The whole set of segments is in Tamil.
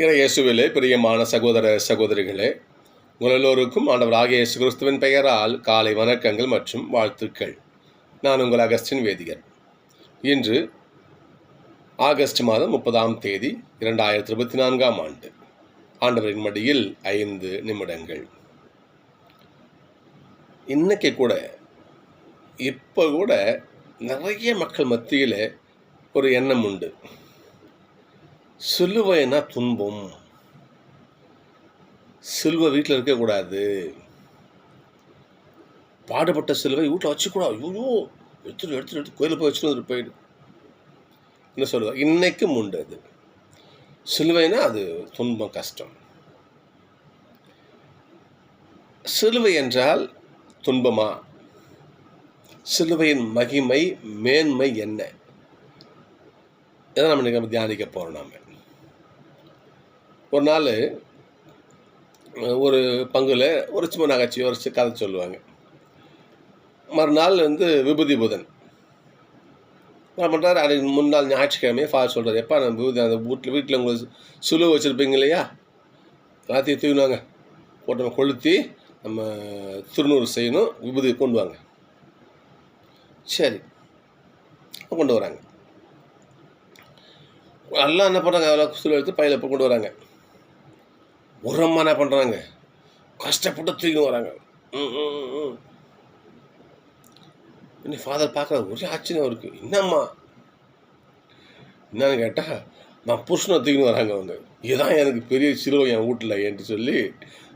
இயேசுவிலே பிரியமான சகோதர சகோதரிகளே உங்களெல்லோருக்கும் ஆண்டவராக இயேசு கிறிஸ்துவின் பெயரால் காலை வணக்கங்கள் மற்றும் வாழ்த்துக்கள். நான் உங்கள் அகஸ்டின் வேதிகர். இன்று ஆகஸ்ட் மாதம் முப்பதாம் தேதி இரண்டாயிரத்தி இருபத்தி நான்காம் ஆண்டு. ஆண்டவரின் மடியில் ஐந்து நிமிடங்கள். இன்னைக்கு கூட இப்போ கூட நிறைய மக்கள் மத்தியில் ஒரு எண்ணம் உண்டு. சிலுவைனா துன்பம். சிலுவை வீட்டில் இருக்கக்கூடாது பாடுபட்ட சிலுவை வீட்டில் வச்சுக்கூடாது ஐயோ எடுத்துட்டு எடுத்துட்டு எடுத்து கோயிலில் போய் வச்சுட்டு போயிடு. என்ன சொல்லுவாங்க இன்னைக்கும் உண்டு அது. சிலுவைனா அது துன்பம் கஷ்டம். சிலுவை என்றால் துன்பமா? சிலுவையின் மகிமை மேன்மை என்ன? இதை நம்ம தியானிக்க போகிறோம் நாம. ஒரு நாள் ஒரு பங்குல ஒரு சும்மா நகைச்சி ஒரு கதை சொல்லுவாங்க. மறுநாள் வந்து விபூதி புதன். என்ன பண்ணுறாரு அன்றைக்கு முன்னாள் ஞாயிற்றுக்கிழமையே ஃபாதர் சொல்கிறார் எப்போ நம்ம விபூதி அந்த வீட்டில் வீட்டில் உங்களுக்கு சுழு வச்சுருப்பீங்க இல்லையா? எல்லாத்தையும் தூவினாங்க போட்டு நம்ம கொளுத்தி நம்ம திருநூறு செய்யணும் விபூதி கொண்டு வாங்க. சரி. கொண்டு வராங்க. எல்லாம் என்ன பண்ணுறாங்க அதெல்லாம் சுழு எடுத்து பையில் இப்போ கொண்டு வராங்க. ஒரு என்ன பண்ணுறாங்க கஷ்டப்பட்டு தூக்கி வராங்க. ம், ம், ம், இன்னும் ஃபாதர் பார்க்குற ஒரே ஆச்சரியம் இருக்குது என்னம்மா? என்னன்னு கேட்டால் நான் புருஷனை தூக்கின்னு வராங்க அவங்க. இதுதான் எனக்கு பெரிய சிலுவை என் வீட்டில் என்று சொல்லி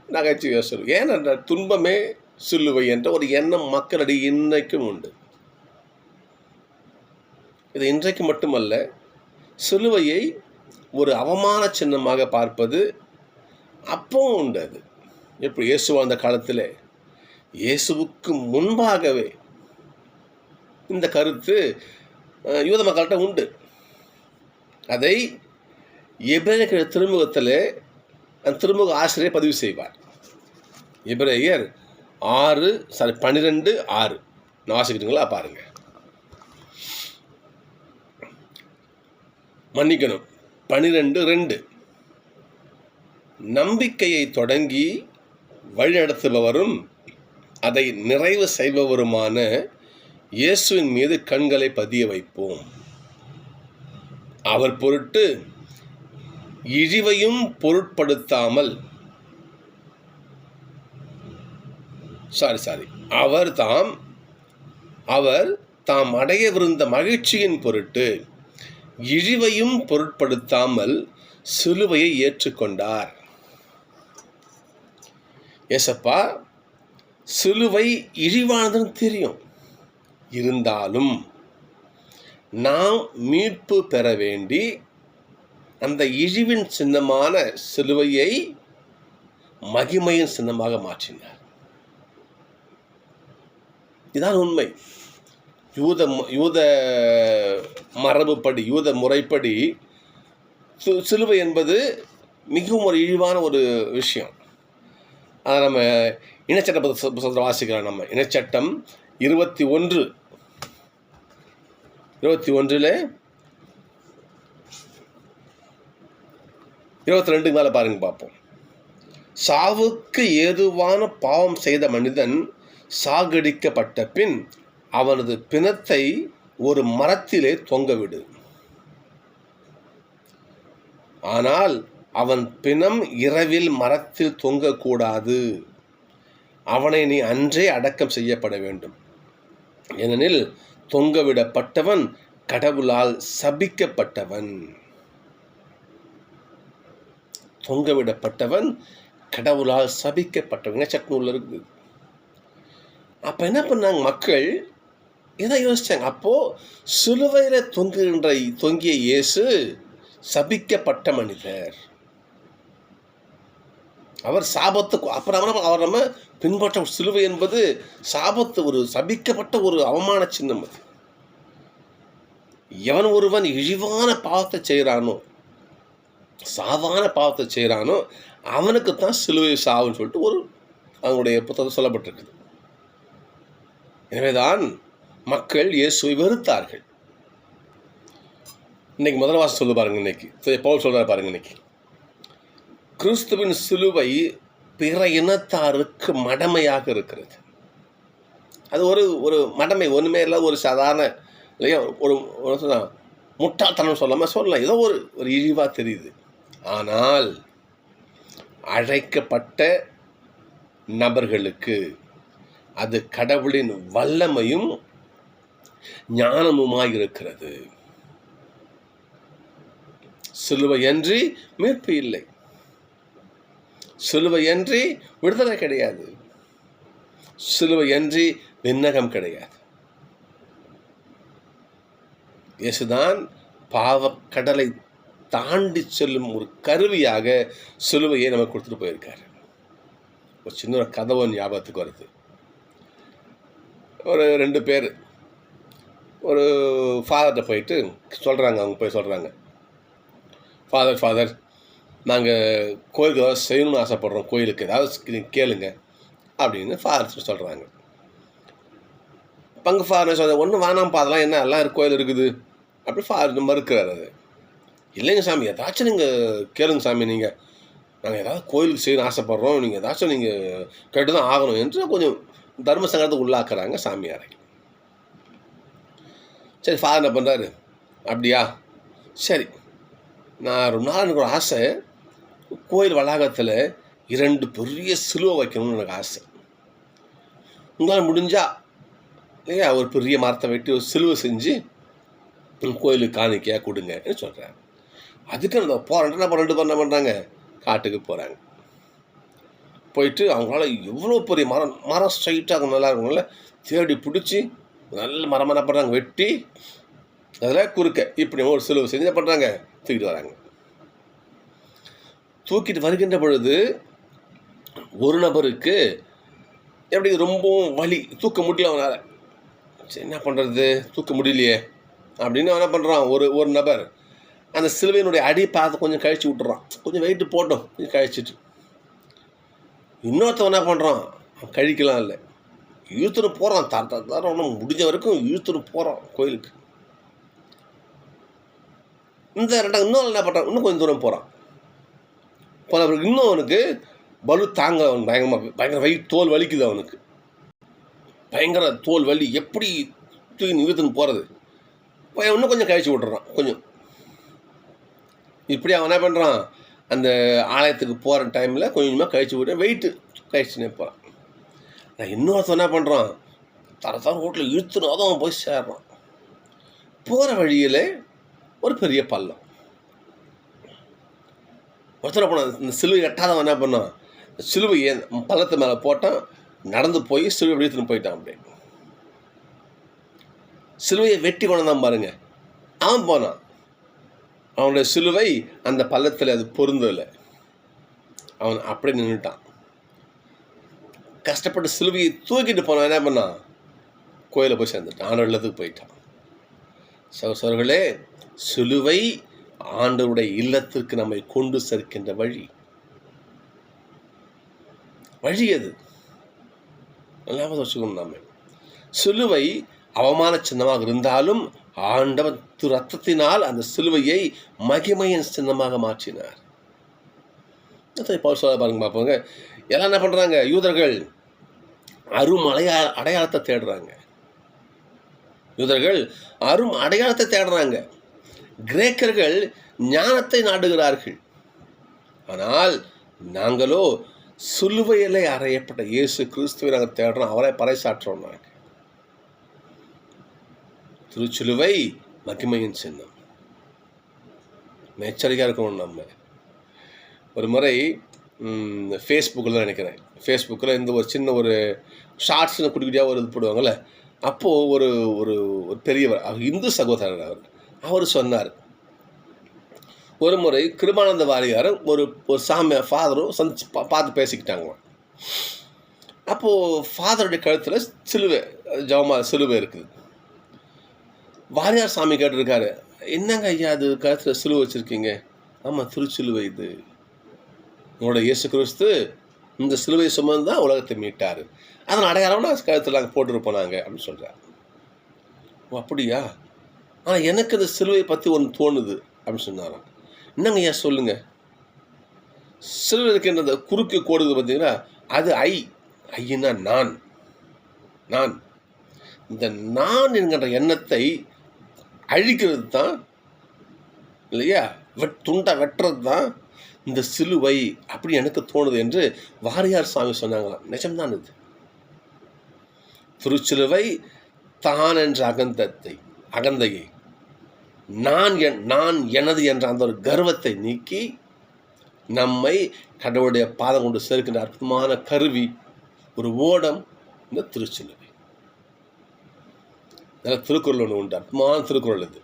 நகைச்சுவையாக சொல்லுவேன் ஏன்னா துன்பமே சிலுவை என்ற ஒரு எண்ணம் மக்களிடையே இன்றைக்கும் உண்டு. இது இன்றைக்கு மட்டுமல்ல சிலுவையை ஒரு அவமான சின்னமாக பார்ப்பது அப்பவும் உண்டு அது. எப்படி? இயேசு அந்த காலத்தில் இயேசுவுக்கு முன்பாகவே இந்த கருத்து யூத மக்கள்கிட்ட உண்டு. அதை எபிரேயர் திருமுகத்தில் அந்த திருமுக ஆசிரியர் பதிவு செய்வார். எபிரேயர் ஆறு சாரி பன்னிரெண்டு ஆறு. நான் வாசிக்கிறீங்களா? பாருங்க. மன்னிக்கணும். பன்னிரெண்டு ரெண்டு. நம்பிக்கையை தொடங்கி வழிநடத்துபவரும் அதை நிறைவு செய்பவருமான இயேசுவின் மீது கண்களை பதிய வைப்போம். அவர் பொருட்டு இழிவையும் பொருட்படுத்தாமல் சாரி சாரி அவர் தாம் அவர் தாம் அடையவிருந்த மகிழ்ச்சியின் பொருட்டு இழிவையும் பொருட்படுத்தாமல் சிலுவையை ஏற்றுக்கொண்டார். ஏசப்பா சிலுவை இழிவானதுன்னு தெரியும். இருந்தாலும் நாம் மீட்பு பெற வேண்டி அந்த இழிவின் சின்னமான சிலுவையை மகிமையின் சின்னமாக மாற்றினார். இதான் உண்மை. யூத ம- யூத மரபுப்படி யூத முறைப்படி சிலுவை என்பது மிகவும் ஒரு இழிவான ஒரு விஷயம். அதை நம்ம இனச்சட்ட புத்தகத்தில் வாசிக்கிறோம் நம்ம. இனச்சட்டம் இருபத்தி ஒன்று. இருபத்தி ஒன்றில் இருபத்தி ரெண்டுக்கு மேலே பாருங்க பார்ப்போம். சாவுக்கு ஏதுவான பாவம் செய்த மனிதன் சாகடிக்கப்பட்ட பின் அவனது பிணத்தை ஒரு மரத்திலே தொங்கவிடு ஆனால் அவன் பிணம் இரவில் மரத்தில் தொங்கக்கூடாது. அவனை நீ அன்றே அடக்கம் செய்யப்பட வேண்டும். ஏனெனில் தொங்கவிடப்பட்டவன் கடவுளால் சபிக்கப்பட்டவன். தொங்கவிடப்பட்டவன் கடவுளால் சபிக்கப்பட்டவன். சட்னூரில் இருக்குது அப்போ என்ன பண்ணாங்க மக்கள்? இதை யோசித்தாங்க அப்போது சிலுவையில் தொங்குகின்ற தொங்கிய இயேசு சபிக்கப்பட்ட மனிதர். அவர் சாபத்துக்கு அப்புறம் நம்ம- அவர் நம்ம பின்பற்ற சிலுவை என்பது சாபத்து ஒரு சபிக்கப்பட்ட ஒரு அவமான சின்னம் அது. எவன் ஒருவன் இழிவான பாவத்தை செய்கிறானோ சாவான பாவத்தை செய்கிறானோ அவனுக்கு தான் சிலுவை சாவுன்னு சொல்லிட்டு ஒரு அவங்களுடைய புத்தகம் சொல்லப்பட்டிருக்குது. எனவேதான் மக்கள் இயேசுவை வெறுத்தார்கள். இன்னைக்கு முதல் வாசம் சொல்லு பாருங்க இன்னைக்கு. பவுல் சொல்கிறார் பாருங்க இன்னைக்கு. கிறிஸ்துவின் சிலுவை பிற இனத்தாருக்கு மடமையாக இருக்கிறது. அது ஒரு ஒரு மடமை ஒன்றுமே இல்லை ஒரு சாதாரண இல்லையா ஒரு ஒரு முட்டாள்தனம் சொல்லாமல் சொல்லலாம். ஏதோ ஒரு ஒரு இழிவாக தெரியுது. ஆனால் அழைக்கப்பட்ட நபர்களுக்கு அது கடவுளின் வல்லமையும் ஞானமுமாய் இருக்கிறது. சிலுவையன்றி மீட்பு இல்லை. சிலுவையன்றி விடுதலை கிடையாது. சிலுவையன்றி விண்ணகம் கிடையாது. இயேசுதான் பாவக்கடலை தாண்டி செல்லும் ஒரு கருவியாக சிலுவையை நமக்கு கொடுத்துட்டு போயிருக்காரு. ஒரு சின்ன ஒரு கதை ஒன்று ஞாபகத்துக்கு வருது. ஒரு ரெண்டு பேர் ஒரு ஃபாதர்கிட்ட போயிட்டு சொல்கிறாங்க அவங்க போய் சொல்கிறாங்க ஃபாதர் ஃபாதர் நாங்கள் கோயிலுக்கு ஏதாவது செய்யணும்னு ஆசைப்பட்றோம் கோயிலுக்கு ஏதாவது கேளுங்க அப்படின்னு ஃபாதர் சொல்கிறாங்க பங்கு ஃபாதர் சொல்ற ஒன்றும் வேணாம்ப்பா அதெல்லாம் என்ன எல்லாம் கோயில் இருக்குது. அப்படி ஃபாதர் மறுக்கிறார் அது. இல்லைங்க சாமி ஏதாச்சும் நீங்கள் கேளுங்க சாமி நீங்கள் நாங்கள் ஏதாவது கோயிலுக்கு செய்யணும்னு ஆசைப்பட்றோம் நீங்கள் ஏதாச்சும் நீங்கள் கேட்டு தான் ஆகணும் என்று கொஞ்சம் தர்ம சங்கடத்துக்கு உள்ளாக்குறாங்க சாமியாரை. சரி ஃபாதர் என்ன பண்ணுறாரு அப்படியா? சரி நான் ரொம்ப நாள் எனக்கு ஒரு ஆசை. கோயில் வளாகத்தில் இரண்டு பெரிய சிலுவை வைக்கணும்னு எனக்கு ஆசை. உங்களால் முடிஞ்சால் இல்லையா ஒரு பெரிய மரத்தை வெட்டி ஒரு சிலுவை செஞ்சு கோயிலுக்கு காணிக்கையாக கொடுங்கன்னு சொல்கிறேன் அதுக்கு நான் போகிறேன் என்ன ரெண்டு பேர் என்ன பண்ணுறாங்க காட்டுக்கு போகிறாங்க போயிட்டு அவங்களால எவ்வளோ பெரிய மரம் மரம் ஸ்ட்ரைட்டாக நல்லா இருக்கும்ல தேடி பிடிச்சி நல்ல மரம் என்ன பண்ணுறாங்க வெட்டி அதில் குறுக்க இப்படி ஒரு சிலுவை செஞ்சு என்ன பண்ணுறாங்க தூக்கிட்டு வராங்க. தூக்கிட்டு வருகின்ற பொழுது ஒரு நபருக்கு எப்படி ரொம்பவும் வலி தூக்க முடியல அவனால். சரி என்ன பண்ணுறது தூக்க முடியலையே. அப்படின்னு அவன் என்ன பண்ணுறான் ஒரு ஒரு நபர். அந்த சிலுவையினுடைய அடி பார்த்து கொஞ்சம் கழிச்சு விட்டுறான். கொஞ்சம் வெயிட்டு போட்டோம். கொஞ்சம் கழிச்சிட்டு. இன்னொருத்தன் என்ன பண்ணுறான் கழிக்கலாம் இல்லை. இழுத்துட்டு போகிறான் தர தர தர ஒன்றும் முடிஞ்ச வரைக்கும் இழுத்துட்டு போகிறான் கோயிலுக்கு. இந்த ரெண்டாவது இன்னும் என்ன பண்ணுறான் இன்னும் கொஞ்சம் தூரம் போகிறான் போன பிறகு இன்னும் அவனுக்கு பலு தாங்க அவன் பயங்கரமாக பயங்கர வலி தோல் வலிக்குது அவனுக்கு. பயங்கர தோல் வலி எப்படி தூக்கி நிறுத்துன்னு போகிறது இன்னும் கொஞ்சம் கழிச்சு விட்டுறான் கொஞ்சம். இப்படி அவன் என்ன பண்ணுறான் அந்த ஆலயத்துக்கு போகிற டைமில் கொஞ்சமாக கழிச்சு விட்டு வெயிட்டு கழிச்சுனே போகிறான் நான் இன்னொருத்தன் என்ன பண்ணுறான் தர தர ரோட்டில் இழுத்துன்னு அதுவும் அவன் போய் சேர்றான். போகிற வழியில் ஒரு பெரிய பள்ளம். ஒருத்தர் போன இந்த சிலுவை எட்டாதவன் என்ன பண்ணான் சிலுவையை பள்ளத்து மேலே போட்டான் நடந்து போய் சிலுவை எடுத்துன்னு போயிட்டான் அப்படியே. சிலுவையை வெட்டி கொண்டு தான் பாருங்க. அவன் போனான். அவனுடைய சிலுவை அந்த பள்ளத்தில் அது பொருந்ததில்லை அவன் அப்படியே நின்றுட்டான் கஷ்டப்பட்டு சிலுவையை தூக்கிட்டு போனான் என்ன பண்ணான் கோயிலை போய் சேர்ந்துட்டான். ஆண்டவர் இல்லத்துக்கு போயிட்டான். சகோசரர்களே சிலுவை ஆண்டவருடைய இல்லத்திற்கு நம்மை கொண்டு சேர்க்கின்ற வழி. வழி அது வச்சுக்கணும் நாம. சிலுவை அவமான சின்னமாக இருந்தாலும் ஆண்டவர் திரு ரத்தத்தினால் அந்த சிலுவையை மகிமையின் சின்னமாக மாற்றினார். பவுல் சொல்ல பாருங்க பார்ப்போங்க எல்லாம் என்ன பண்ணுறாங்க யூதர்கள் அரும் அடையா அடையாளத்தை தேடுறாங்க. யூதர்கள் அரும் அடையாளத்தை தேடுறாங்க. கிரேக்கர்கள் ஞானத்தை நாடுகிறார்கள். ஆனால் நாங்களோ சிலுவையிலே அறையப்பட்ட இயேசு கிறிஸ்துவை நாங்கள் தேடுறோம் அவரை பறைசாற்றுறோம் நாங்கள். திருச்சிலுவை மகிமையின் சின்னம். எச்சரிக்கையாக இருக்கணும் நம்ம. ஒரு முறை ஃபேஸ்புக்கில் தான் நினைக்கிறேன். ஃபேஸ்புக்கில் இந்த ஒரு சின்ன ஒரு ஷார்ட்ஸ்னு குட்டி குட்டியாக ஒரு இது போடுவாங்கள்ல அப்போது ஒரு ஒரு ஒரு பெரியவர் அவர் இந்து சகோதரர் அவர். அவர் சொன்னார். ஒரு முறை கிருபானந்த வாரியாரும் ஒரு ஒரு சாமி ஃபாதரும் சந்திச்சு பா பார்த்து பேசிக்கிட்டாங்க அப்போது ஃபாதருடைய கழுத்தில் சிலுவை ஜவமா சிலுவை இருக்குது. வாரியார் சாமி கேட்டிருக்காரு என்னங்க ஐயா அது கழுத்தில் சிலுவை வச்சுருக்கீங்க? ஆமாம் திருச்சிலுவை இது. உங்களோட இயேசு கிறிஸ்து இந்த சிலுவை சுமந்து தான் உலகத்தை மீட்டார். அதன் அடையாளம்னா கழுத்தில் நாங்கள் போட்டுருப்போம் நாங்கள் அப்படின்னு சொல்கிறார் ஓ அப்படியா? ஆனால் எனக்கு இந்த சிலுவை பற்றி ஒன்று தோணுது அப்படின்னு சொன்னாராம். என்னங்க ஐயா சொல்லுங்கள் சிலுவை இருக்கின்ற அந்த குறுக்கு கோடுது பார்த்தீங்கன்னா அது ஐ ஐயனா நான். நான். இந்த நான் என்கின்ற எண்ணத்தை அழிக்கிறது தான் இல்லையா? வெட் துண்டை வெட்டுறது தான் இந்த சிலுவை அப்படி எனக்கு தோணுது என்று வாரியார் சாமி சொன்னாங்களாம். நிஜம்தான் இது. திருச்சிலுவை தான் என்ற அகந்தத்தை அகந்தையை நான் என் நான் எனது என்ற அந்த ஒரு கர்வத்தை நீக்கி நம்மை கடவுளுடைய பாதம் கொண்டு சேர்க்கின்ற அற்புதமான கருவி ஒரு ஓடம் இந்த திருச்சிலுவை நல்ல திருக்குறள் ஒன்று உண்டு அற்புதமான திருக்குறள் இது.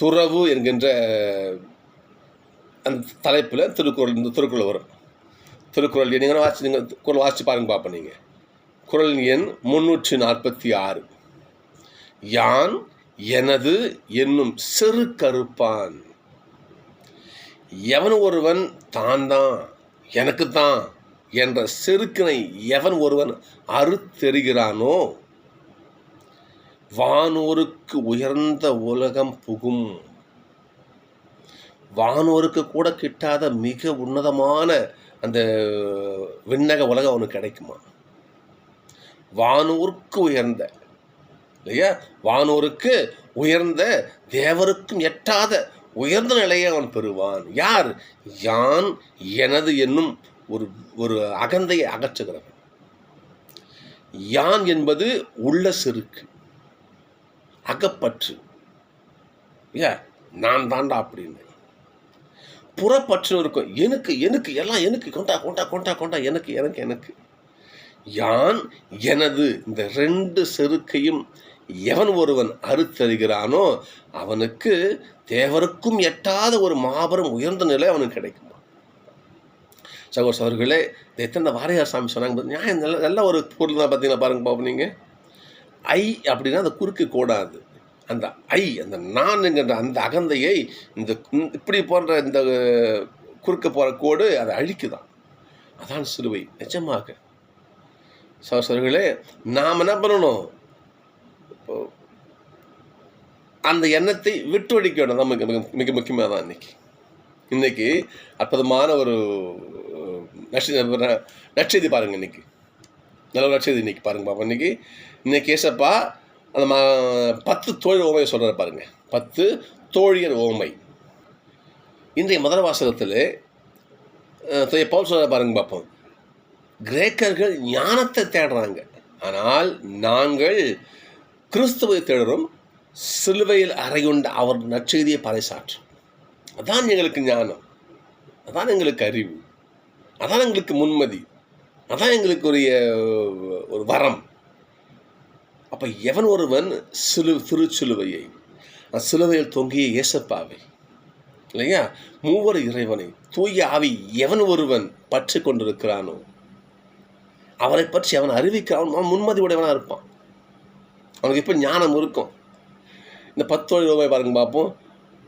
துறவு என்கின்ற அந்த தலைப்பில் திருக்குறள் இந்த திருக்குறள் வரும். திருக்குறள் நீங்கள் வாசி நீங்கள் குரல் வாசித்து பாருங்க பார்ப்போம் நீங்கள் குரல் எண் முன்னூற்றி நாற்பத்தி ஆறு. யான் எனது என்னும் சிறு கருப்பான். எவன் ஒருவன் தான் தான் எனக்கு தான் என்ற செருக்கினை எவன் ஒருவன் அறுத்தெறிகிறானோ வானோருக்கு உயர்ந்த உலகம் புகும். வானோருக்கு கூட கிட்டாத மிக உன்னதமான அந்த விண்ணக உலகம் அவனுக்கு கிடைக்குமா? வானூருக்கு உயர்ந்த இல்லையா? வானூருக்கு உயர்ந்த தேவருக்கும் எட்டாத உயர்ந்த நிலையை அவன் பெறுவான். யார்? யான் எனது என்னும் ஒரு ஒரு அகந்தையை அகற்றுகிறவன். யான் என்பது உள்ள செருக்கு அகப்பற்று. ஏ நான் தாண்டா அப்படின்னு. புறப்பற்று இருக்கும். எனக்கு எனக்கு எல்லாம் எனக்கு கொண்டா கொண்டா கொண்டா கொண்டா எனக்கு எனக்கு எனக்கு. யான் எனது இந்த ரெண்டு செருக்கையும் எவன் ஒருவன் அறுத்தறிகிறானோ அவனுக்கு தேவருக்கும் எட்டாத ஒரு மாபெரும் உயர்ந்த நிலை அவனுக்கு கிடைக்குமா? சகோஸ் அவர்களே எத்தனை வாரியார் சாமி சொன்னாங்க நியாயம் நல்ல நல்ல ஒரு பொருள் தான் பார்த்தீங்கன்னா பாருங்க பாப்போம் நீங்கள் ஐ அப்படின்னா அந்த குறுக்கு கூடாது. அந்த ஐ அந்த நான் அந்த அகந்தையை இந்த இப்படி போன்ற இந்த குறுக்க போகிற கோடு அதை அழிக்குதான். அதான் சிலுவை. நிஜமாக. சகோசர்களே நாம் என்ன பண்ணணும்? அந்த எண்ணத்தை விட்டு வேண்டும் தான் மிக மிக முக்கியமாக தான் இன்னைக்கு. இன்றைக்கி அற்புதமான ஒரு நட்ச நட்சதி பாருங்கள் இன்னைக்கு. நல்ல நட்சதி இன்னைக்கு பாருங்கள் பாப்பா இன்னைக்கு இன்றைக்கி ஏசப்பா அந்த மா பத்து தோழி ஓமையை சொல்கிற பாருங்கள் பத்து தோழியர் ஓமை. இன்றைய முதல் வாசகத்தில் பவுல் சொல்கிற பாருங்க பார்ப்போம் கிரேக்கர்கள் ஞானத்தை தேடுறாங்க. ஆனால் நாங்கள் கிறிஸ்துவை தேடுறோம் சிலுவையில் அறையுண்ட அவர் நற்செய்தியை பறைசாற்றும். அதான் எங்களுக்கு ஞானம். அதான் எங்களுக்கு அறிவு. அதான் எங்களுக்கு முன்மதி. அதான் எங்களுக்கு ஒரு ஒரு வரம். அப்போ எவன் ஒருவன் சிலு திருச்சிலுவையை சிலுவையில் தொங்கிய இயேசப்பாவை இல்லையா? மூவர் இறைவனை தூய ஆவி எவன் ஒருவன் பற்றி கொண்டிருக்கிறானோ அவரை பற்றி அவன் அறிவிக்கிறான். அவன் முன்மதி உடையவனாக இருப்பான். அவனுக்கு இப்போ ஞானம் இருக்கும். இந்த பத்து ரூபாய் பாருங்க பார்ப்போம்.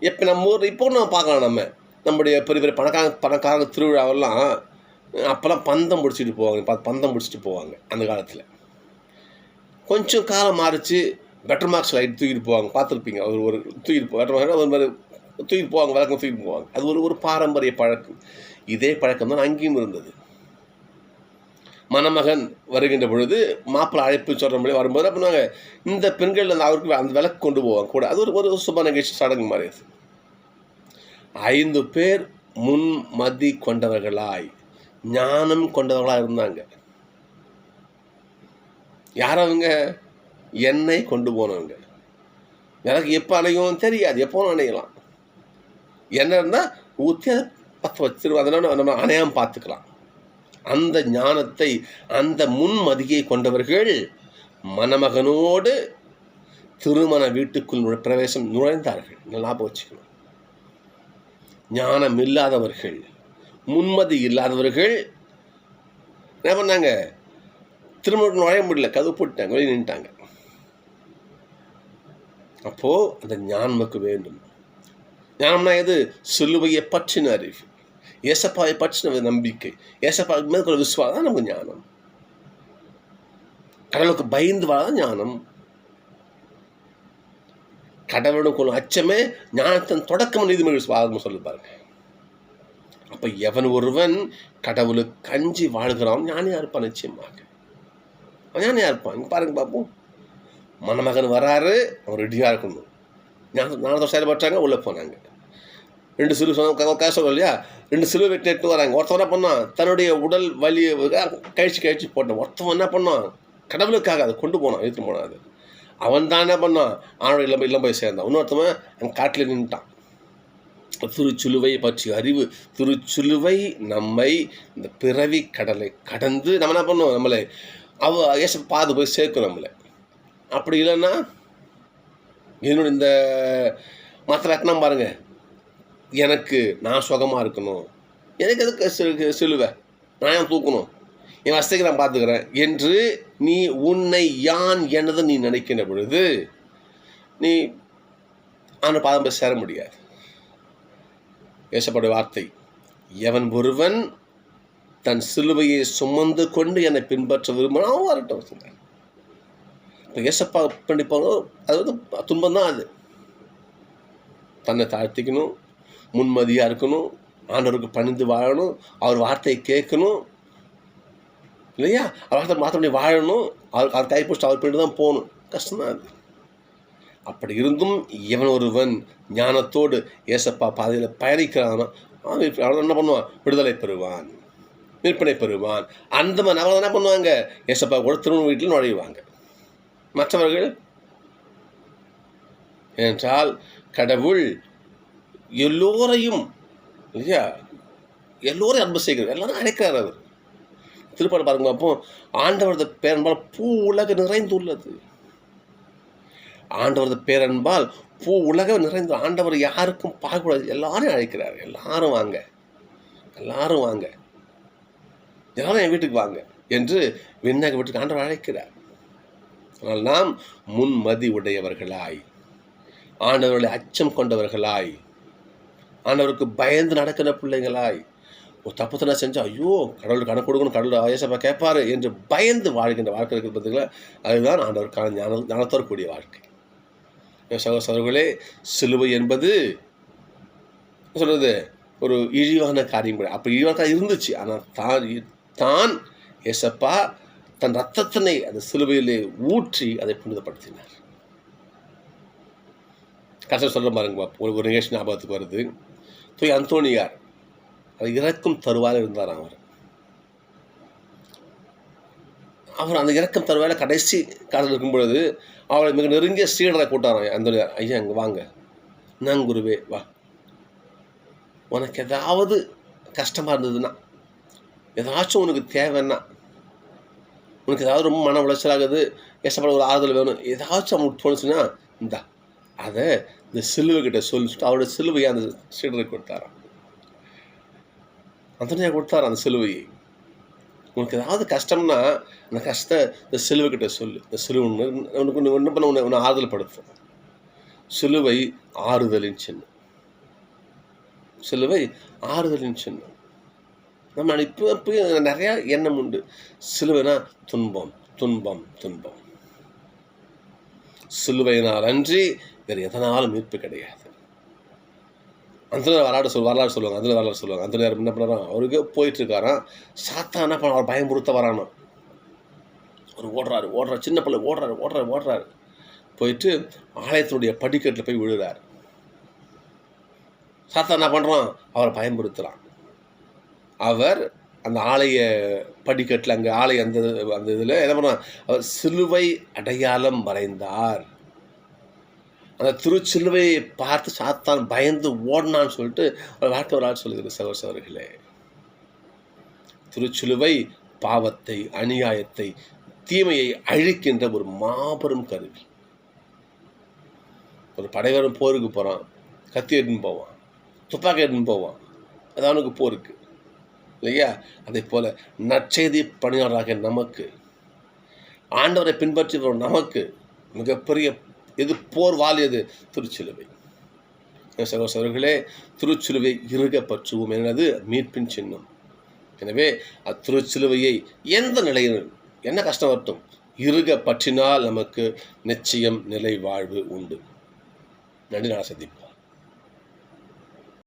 எப்போ நம்ம ஊர் இப்போ நம்ம பார்க்கலாம் நம்ம. நம்முடைய பெரிய பெரிய பணக்கார பணக்காரங்க திருவிழாவெல்லாம் அப்போல்லாம் பந்தம் பிடிச்சிட்டு போவாங்க. பந்தம் பிடிச்சிட்டு போவாங்க அந்த காலத்தில். கொஞ்சம் காலம் மாறிச்சு பெட்டர் மார்க்ஸ் லைட் தூக்கிட்டு போவாங்க. பார்த்துருப்பீங்க. அவர் ஒரு தூக்கிட்டு போ பெட்டர் ஒரு மாதிரி தூக்கிட்டு போவாங்க வழக்கம் தூக்கிட்டு போவாங்க. அது ஒரு ஒரு பாரம்பரிய பழக்கம். இதே பழக்கம் தான் அங்கேயும் இருந்தது. மணமகன் வருகின்ற பொழுது மாப்பிள்ளை அழைப்பு சொல்கிற மாதிரி வரும்போது அப்போ பண்ணுவாங்க இந்த பெண்கள் அந்த அவருக்கு அந்த விளக்கு கொண்டு போவாங்க கூட. அது ஒரு ஒரு சுப நிகழ்ச்சி சடங்கு மாதிரி அது. ஐந்து பேர் முன் மதி கொண்டவர்களாய் ஞானம் கொண்டவர்களாக இருந்தாங்க. யார் அவங்க? எண்ணெய் கொண்டு போனவங்க. எனக்கு எப்போ அணையும் தெரியாது எப்போ அணையலாம். என்ன இருந்தால் ஊற்றி அதை பற்ற வச்சிருவோம். அதனால் நம்ம அணையாமல் பார்த்துக்கலாம். அந்த ஞானத்தை அந்த முன்மதியை கொண்டவர்கள் மணமகனோடு திருமண வீட்டுக்குள் பிரவேசம் நுழைந்தார்கள். லாபம் வச்சுக்கணும். ஞானம் இல்லாதவர்கள் முன்மதி இல்லாதவர்கள் என்ன பண்ணாங்க? திருமணம் நுழைய முடியல. கதவு போட்டாங்க வெளியே நின்ட்டாங்க அப்போது அந்த ஞானமுக்கு வேண்டும். ஞானம்னா எது? சிலுவையை பற்றின அறிவு. ஏசப்பாவை பற்றின நம்பிக்கை. ஏசப்பா மேற்கொள்ள விசுவாசம் தான் நமக்கு ஞானம். கடவுளுக்கு பயந்து வாழ ஞானம். கடவுளுக்கு அச்சமே ஞானத்தின் தொடக்கம் நீதிமொழி சுவாதம் சொல்லி பாருங்க. அப்போ எவன் ஒருவன் கடவுளுக்கு கஞ்சி வாழ்கிறான் ஞானியாக இருப்பான் நிச்சயமாக. ஞானியாக இருப்பான். பாருங்க பார்ப்போம் மணமகன் வராரு அவன் ரெடியாக இருக்கணும். ஞான ஞானத்தை செயல்பட்டாங்க உள்ளே போனாங்க. ரெண்டு சிலு சொன்ன சொல்லுவோம் இல்லையா? ரெண்டு சிலுவை வெட்டி எடுத்து வராங்க. ஒருத்தவன் என்ன பண்ணான் தன்னுடைய உடல் வலியை கழிச்சு கழிச்சு போட்டான் ஒருத்தவன் என்ன பண்ணான் கடவுளுக்காக அதை கொண்டு போனான் எடுத்து போனான் அது. அவன் தான் என்ன பண்ணான் ஆனோட இல்லம் இளம் போய் சேர்ந்தான் இன்னொருத்தவன் அங்கே காட்டில் நின்றுட்டான் திருச்சுலுவை பற்றி அறிவு. திருச்சுலுவை நம்மை இந்த பிறவி கடலை கடந்து நம்ம என்ன பண்ணுவோம்? நம்மளை அவ ஏச பாது போய் சேர்க்கும் நம்மளை. அப்படி இல்லைன்னா என்னோட இந்த மற்ற ரத்னம் பாருங்கள் எனக்கு நான் சுகமாக இருக்கணும். எனக்கு எதுக்கு சிலு சிலுவை? நான் ஏன் தூக்கணும்? என் வசதிக்கு நான் பார்த்துக்கிறேன். என்று நீ உன்னை யான் எனது நீ நினைக்கின்ற பொழுது நீ அந்த பாதம் போய் சேர முடியாது. பேசப்படும் வார்த்தை எவன் ஒருவன் தன் சிலுவையை சுமந்து கொண்டு என்னை பின்பற்ற விரும்பினாலும் அவன் வரட்டும் சொன்னார் இப்போ ஏசப்பா பண்ணிப்பாங்க அது வந்து துன்பம் தான் அது. தன்னை தாழ்த்திக்கணும் முன்மதியாக இருக்கணும் ஆண்டவருக்கு பணிந்து வாழணும் அவர் வார்த்தையை கேட்கணும். இல்லையா? அவர் வார்த்தை மாற்றப்படி வாழணும் அவர் அவர் கைப்பிடிச்சு அவர் பின்னாடி தான் போகணும். கஷ்டம்தான் அது. அப்படி இருந்தும் எவன் ஒருவன் ஞானத்தோடு ஏசப்பா பாதையில் பயணிக்கிறானோ. அவன் என்ன பண்ணுவான்? விடுதலை பெறுவான். விற்பனை பெறுவான். அந்த மாதிரி நபர்கள் என்ன பண்ணுவாங்க? ஏசப்பா கூட திருமண வீட்டில் நுழைவாங்க. மற்றவர்கள் என்றால் கடவுள் எல்லோரையும் இல்லையா? எல்லோரையும் அன்பு செய்கிறார் எல்லாரும் அழைக்கிறார் அவர். திருப்பாடு பாருங்க அப்போ ஆண்டவரது பேரன்பால் பூ உலக நிறைந்துள்ளது. ஆண்டவரது பேரன்பால் பூ உலகம் நிறைந்து ஆண்டவர் யாருக்கும் பார்க்கக்கூடாது. எல்லாரும் அழைக்கிறார். எல்லாரும் வாங்க. எல்லாரும் வாங்க. எல்லாரும் என் வீட்டுக்கு வாங்க என்று விண்ணக வீட்டுக்கு ஆண்டவர் அழைக்கிறார். ஆனால் நாம் முன்மதி உடையவர்களாய் ஆண்டவர்களை அச்சம் கொண்டவர்களாய் ஆண்டவருக்கு பயந்து நடக்கிற பிள்ளைங்களாய் ஒரு தப்பு தான் செஞ்சா ஐயோ கடவுள் கணக்கு கொடுக்கணும் கடவுள் வயசப்பா கேட்பாரு என்று பயந்து வாழ்கின்ற வாழ்க்கை இருக்கிற பார்த்தீங்களா அதுதான் ஆண்டவருக்கான ஞான ஞானத்தோடு கூடிய வாழ்க்கை. என் சகோதரர்களே சிலுவை என்பது சொல்கிறது ஒரு இழிவான காரியம் கூட. அப்போ இழிவான காரியம் இருந்துச்சு. ஆனால் தான் தான் ஏசப்பா தன் ரத்தத்தினை அந்த சிலுவையிலே ஊற்றி அதை புனிதப்படுத்தினார். கஷ்டம் சொல்ல பாருங்க ஒரு ஒரு நிகழ்ச்சி ஞாபகத்துக்கு வருது. தூய் அந்தோணியார் அது இறக்கும் தருவாயில் இருந்தார் அவர். அவர் அந்த இறக்கம் தருவாயில் கடைசி காலத்தில் இருக்கும் பொழுது அவரை மிக நெருங்கிய சீடரை கூட்டாராம் அந்தோணியார் ஐயா அங்கே வாங்க. நான் குருவே வா. உனக்கு ஏதாவது கஷ்டமாக இருந்ததுன்னா ஏதாச்சும் உனக்கு தேவைன்னா உனக்கு ஏதாவது ரொம்ப மன உளைச்சலாகுது ஏசப்பட ஒரு ஆறுதல் வேணும் ஏதாச்சும் அவனுக்கு தோணுச்சுன்னா இந்தா. அதை இந்த சிலுவைகிட்ட சொல்லிட்டு அவரோட சிலுவையை அந்த சீடருக்கு கொடுத்தாராம். அந்தனையா கொடுத்தார் அந்த சிலுவையை. உனக்கு ஏதாவது கஷ்டம்னா அந்த கஷ்டத்தை இந்த சிலுவைக்கிட்ட சொல்லு. இந்த சிலுவை ஒன்று உனக்கு ஒன்று ஒன்று பண்ண உன்னை உன்னை ஆறுதல் படுத்தும் சிலுவை ஆறுதலின் சின்னம். சிலுவை ஆறுதலின் சின்னம். நம்ம இப்போ இப்போ நிறையா எண்ணம் உண்டு. சிலுவைனா துன்பம் துன்பம் துன்பம். சிலுவையினால் அன்றி வேறு எதனாலும் மீட்பு கிடையாது. அந்த வரலாறு சொல் வரலாறு சொல்லுவாங்க அந்த வரலாறு சொல்லுவாங்க. அந்த நேரம் என்ன பண்ணுறான்? அவருக்கு போயிட்டுருக்காராம். சாத்தா என்ன பண்ண அவர் பயமுறுத்த வரானோ அவர் ஓடுறாரு ஓடுறாரு சின்ன பிள்ளை ஓடுறாரு ஓடுறாரு ஓடுறாரு. போயிட்டு ஆலயத்தினுடைய படிக்கட்டில் போய் விழுறாரு சாத்தா என்ன பண்ணுறான் அவரை பயன்படுத்துகிறான் அவர் அந்த ஆலய படிக்கட்டில் அங்கே ஆலய அந்த அந்த இதில் என்ன பண்ணுறான் அவர் சிலுவை அடையாளம் வரைந்தார். அந்த திருச்சிலுவையை பார்த்து சாத்தான் பயந்து ஓடினான்னு சொல்லிட்டு ஒரு வார்த்தை ஒரு ஆள் சொல்லுகிறது சகோதர சகோதரிகளே. திருச்சிலுவை பாவத்தை அநியாயத்தை தீமையை அழிக்கின்ற ஒரு மாபெரும் கருவி. ஒரு படைவரும் போருக்கு போகிறான் கத்தி எடுன்னு போவான் துப்பாக்கி எடுன்னு போவான். அது அவனுக்கு போருக்கு. இல்லையா? அதே போல் நற்செய்தி பணியாளராக நமக்கு ஆண்டவரை பின்பற்றி வரும் நமக்கு மிகப்பெரிய எது போர் வால் எது திருச்சிலுவை சகோசரர்களே திருச்சிலுவை இறுக பற்றுவோம் எனது மீட்பின் சின்னம். எனவே அத்திருச்சிலுவையை எந்த நிலையில் என்ன கஷ்டம் வரட்டும் இறுக பற்றினால் நமக்கு நிச்சயம் நிலை வாழ்வு உண்டு. நன்றி நான் சந்திப்போம்.